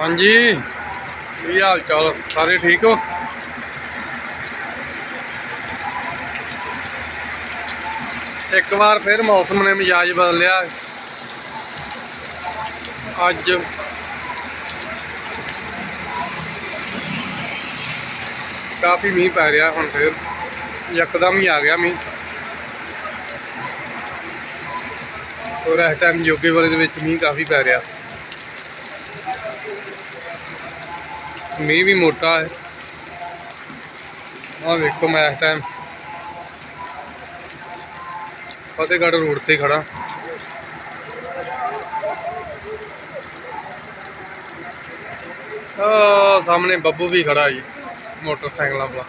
ਹਾਂਜੀ। ਕੀ ਹਾਲ ਚਾਲ? ਸਾਰੇ ਠੀਕ ਹੋ? ਇੱਕ ਵਾਰ ਫਿਰ ਮੌਸਮ ਨੇ ਮਿਜਾਜ ਬਦਲਿਆ ਅੱਜ ਕਾਫੀ ਮੀਂਹ ਪੈ ਰਿਹਾ ਹੁਣ ਫਿਰ। ਯਕਦਮ ਹੀ ਆ ਗਿਆ ਮੀਂਹ। ਔਰ ਇਸ ਟਾਈਮ ਜੋਗੇ ਵਾਲੇ ਦੇ ਵਿੱਚ ਮੀਂਹ ਕਾਫੀ ਪੈ ਰਿਹਾ। ਮੀਂਹ ਵੀ ਮੋਟਾ ਹੈ। ਆਹ ਵੇਖੋ ਮੈਂ ਇਸ ਟਾਈਮ ਫਤਿਹਗੜ੍ਹ ਰੋਡ ਤੇ ਖੜਾ ਆ ਸਾਹਮਣੇ ਬੱਬੂ ਵੀ ਖੜਾ ਜੀ, ਮੋਟਰਸਾਈਕਲਾਂ ਵਾਲਾ।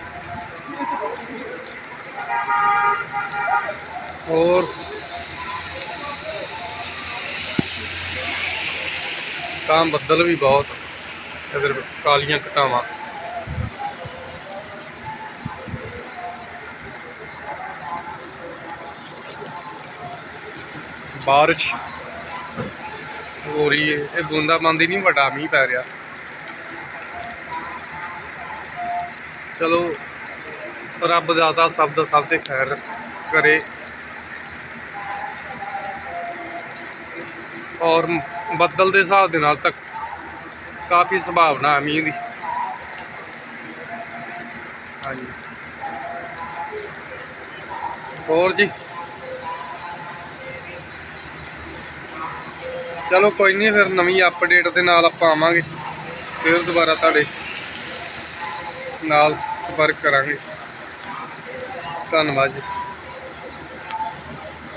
ਹੋਰ? ਤਾਂ ਬੱਦਲ ਵੀ ਬਹੁਤ। ਇਧਰ ਕਾਲੀਆਂ ਘਟਾਵਾਂ ਬਾਰਿਸ਼ ਹੋ ਰਹੀ ਹੈ। ਇਹ ਬੂੰਦਾ ਨਹੀਂ, ਵੱਡਾ ਮੀਂਹ ਪੈ ਰਿਹਾ। ਚਲੋ, ਰੱਬ ਦਾਤਾ ਸਭ ਦਾ ਸਭ ਤੇ ਖੈਰ ਕਰੇ। ਔਰ ਬੱਦਲ ਦੇ ਹਿਸਾਬ ਦੇ ਨਾਲ ਤੱਕ ਕਾਫੀ ਸੰਭਾਵਨਾ ਹੈ ਮੀਂਹ ਦੀ। ਹਾਂਜੀ। ਹੋਰ ਜੀ? ਚਲੋ ਕੋਈ ਨਹੀਂ ਫਿਰ ਨਵੀਂ ਅਪਡੇਟ ਦੇ ਨਾਲ ਆਪਾਂ ਆਵਾਂਗੇ। ਫਿਰ ਦੁਬਾਰਾ ਤੁਹਾਡੇ ਨਾਲ ਸੰਪਰਕ ਕਰਾਂਗੇ। ਧੰਨਵਾਦ ਜੀ।